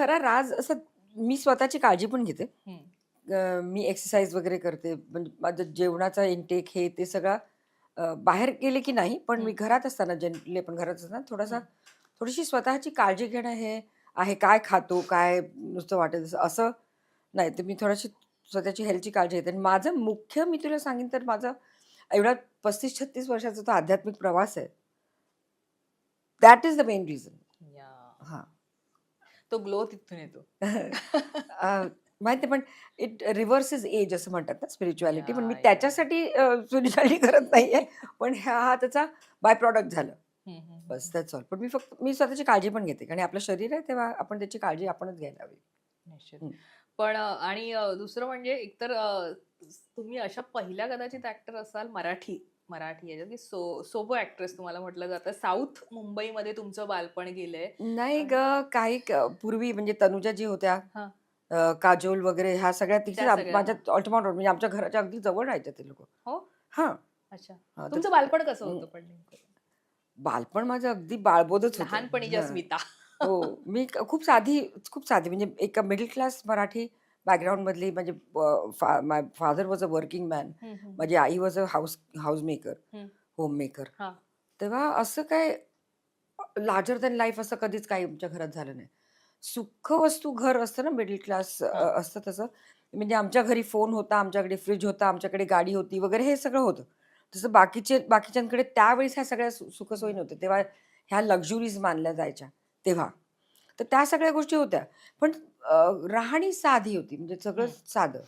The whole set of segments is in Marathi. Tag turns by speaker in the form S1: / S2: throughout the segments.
S1: खरा राज असं मी स्वतःची काळजी पण घेते. अ, मी एक्सरसाइज वगैरे करते. म्हणजे माझं जेवणाचा इंटेक हे ते सगळं अ, बाहेर गेले की नाही पण मी. घरात असताना जनरली पण घरात असताना थोडासा. थोडीशी स्वतःची काळजी घेणं हे आहे. काय खातो काय नुसतं वाटेल तसं असं नाही. तर मी थोडीशी स्वतःची हेल्थची काळजी घेते. आणि माझं मुख्य मी तुला सांगेन तर माझा एवढा पस्तीस छत्तीस वर्षाचा तो आध्यात्मिक प्रवास आहे. That is the main reason
S2: तो ग्लो तिथून येतो.
S1: माहिती पण इट रिव्हर्स इज एज असं म्हणतात ना स्पिरिच्युअलिटी पण मी. त्याच्यासाठी स्पिरिच्युअलिटी करत नाहीये. पण हा त्याचा बाय प्रॉडक्ट झालं बस. दॅट्स ऑल पण मी फक्त मी स्वतःची काळजी पण घेते. आणि आपलं शरीर आहे तेव्हा आपण त्याची काळजी आपणच घ्यायला हवी.
S2: निश्चित. पण आणि दुसरं म्हणजे एकतर तुम्ही अशा पहिल्या कदाचित ऍक्टर असाल मराठी मराठी याच्यात की सो सोबो ऍक्ट्रेस तुम्हाला म्हटलं जातं साऊथ मुंबईमध्ये तुमचं बालपण गेलंय
S1: नाही ग काही क- पूर्वी म्हणजे तनुजा जी होत्या
S2: हा.
S1: अ, काजोल वगैरे ह्या सगळ्या तिथे
S2: त्या
S1: आम-
S2: सगळ्या,
S1: माझ्या ऑल्टोमॉट म्हणजे आमच्या घराच्या अगदी जवळ राहायचे ते लोक
S2: हो?
S1: हा
S2: अच्छा
S1: हा, तर
S2: तुमचं बालपण कसं. होतं पण नेमकं?
S1: बालपण माझं अगदी बाळबोधच होतं
S2: लहानपणीच्या
S1: हा.
S2: स्मिता
S1: हो मी क- खूप साधी खूप साधी म्हणजे एक मिडल क्लास मराठी बॅकग्राऊंड मधली म्हणजे my father was a working man. माझी आई was a house house maker. Home maker. तेव्हा असं काय लार्जर दॅन लाईफ असं कधीच काही आमच्या घरात झालं नाही. सुख वस्तू घर असतं ना मिडल क्लास. असतं तसं. म्हणजे आमच्या घरी फोन होता आमच्याकडे फ्रीज होता आमच्याकडे गाडी होती वगैरे हे सगळं होतं. तसं बाकीचे बाकीच्यांकडे त्यावेळेस ह्या सगळ्या सुखसोयी नव्हत्या. तेव्हा ह्या लक्झुरीज मानल्या जायच्या तेव्हा. तर त्या सगळ्या गोष्टी होत्या. पण राहणी साधी होती. म्हणजे सगळं. साधं.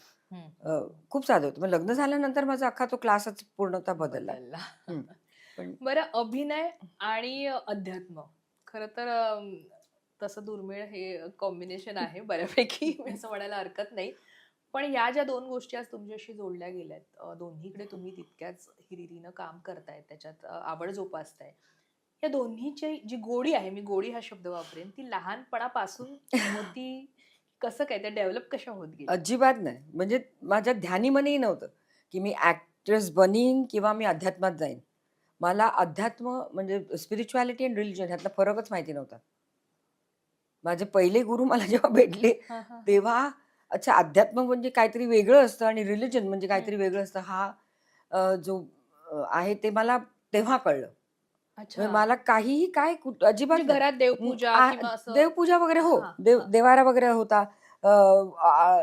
S1: खूप साधं होतं. मग लग्न झाल्यानंतर माझा अख्खा तो क्लासच पूर्णतः बदलला.
S2: बरं अभिनय आणि अध्यात्म. खर तर तसं दुर्मिळ हे कॉम्बिनेशन आहे बऱ्यापैकी. असं म्हणायला हरकत नाही. पण या ज्या दोन गोष्टी आज तुमच्याशी जोडल्या गेल्यात दोन्हीकडे तुम्ही तितक्याच हिरिरीनं काम करताय त्याच्यात आवड जोपासताय. या दोन्हीची जी गोडी आहे मी गोडी हा शब्द वापरेन ती लहानपणापासून होती कसं काय त्या डेव्हलप कशा होत गेली
S1: अजिबात नाही. म्हणजे माझ्या ध्यानीमनेही नव्हतं की मी ॲक्ट्रेस बनीन किंवा मी अध्यात्मात जाईन. मला अध्यात्म म्हणजे स्पिरिच्युअलिटी अँड रिलिजन ह्यातला फरकच माहिती नव्हता. माझे पहिले गुरु मला जेव्हा भेटले
S2: हा, हा, हा.
S1: तेव्हा अच्छा अध्यात्म म्हणजे काहीतरी वेगळं असतं आणि रिलिजन म्हणजे काहीतरी वेगळं असतं. हा अ, जो अ, आहे ते मला तेव्हा कळलं.
S2: अच्छा.
S1: म्हणजे मला काहीही काय कुठ- अजिबात
S2: म्हणजे
S1: नाही.
S2: घरात देवपूजा
S1: आ-
S2: किंवा असं
S1: देवपूजा वगैरे हो.
S2: हा,
S1: देव
S2: हा.
S1: देवारा वगैरे होता. अ, आ,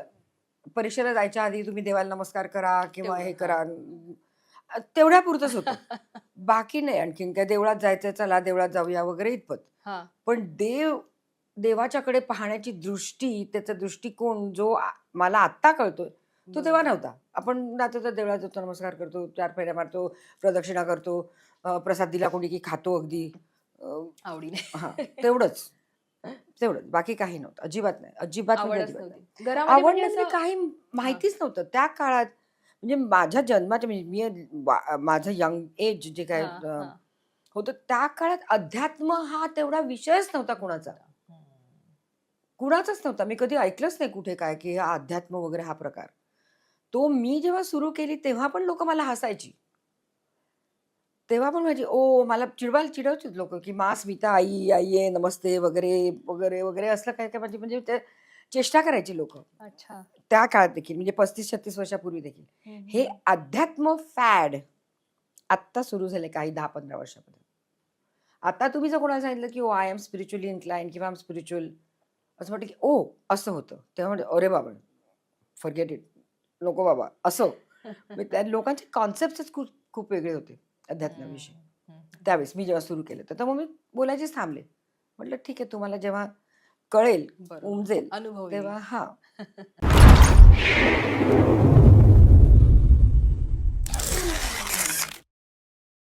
S1: परीक्षेला जायच्या आधी तुम्ही देवाला नमस्कार करा किंवा हे
S2: तेवढं,
S1: करा. तेवढ्या पुरतच होतं. बाकी नाही. आणखीन काय देवळात जायचं चला देवळात जाऊया वगैरे इतपत.
S2: हा.
S1: पण देव देवाच्याकडे पाहण्याची दृष्टी त्याचा दृष्टिकोन जो आ- मला आत्ता कळतोय तो तेव्हा
S2: बरोबर.
S1: नव्हता. आपण जातो तर देवळात जातो नमस्कार करतो चार फेऱ्या मारतो प्रदक्षिणा करतो. अ, प्रसाद दिला कोणी की खातो अगदी. अ,
S2: आवडीने.
S1: हा तेवढंच. तेवढंच. बाकी काही नव्हतं. अजिबात नाही. अजिबात म्हणजे
S2: आवडच
S1: अजिबात नाही.
S2: नव्हती घरामध्ये
S1: आवड
S2: म्हणजे
S1: म्हणजे
S2: असं
S1: काही माहितीच नव्हतं. त्या काळात म्हणजे माझ्या जन्माच्या म्हणजे मी वा- माझं यंग एज जे काय
S2: हा,
S1: अ,
S2: हा.
S1: होतं त्या काळात अध्यात्म हा तेवढा विषयच नव्हता कुणाचा.
S2: हम्म.
S1: कुणाचाच नव्हता. मी कधी ऐकलंच नाही कुठे काय की हा अध्यात्म वगैरे हा प्रकार. तो मी जेव्हा सुरू केली तेव्हा पण लोक मला हसायची. तेव्हा पण माझी ओ मला चिडवायला चिडवतील लोक की मा स्मिता आई आई आहे नमस्ते वगैरे वगैरे वगैरे असलं काय काय म्हणजे म्हणजे ते चेष्टा करायची लोक.
S2: अच्छा.
S1: त्या काळात देखील म्हणजे पस्तीस छत्तीस वर्षापूर्वी देखील.
S2: हम्म,
S1: हे. अध्यात्म फॅड आत्ता सुरू झाले काही दहा पंधरा वर्षामध्ये. आता तुम्ही जर कोणाला सांगितलं की oh I am spiritually incline किंवा आय एम स्पिरिच्युअल असं वाटतं की ओ असं होतं. तेव्हा म्हणजे अरे बाबा फॉरगेट इट नको बाबा असं. त्या लोकांचे कॉन्सेप्टच खूप खूप वेगळे होते. अध्यात्माविषयी त्यावेळेस मी जेव्हा सुरू केलं तर मग मी बोलायचे थांबले. म्हटलं ठीक आहे तुम्हाला जेव्हा कळेल उमजेल तेव्हा हा.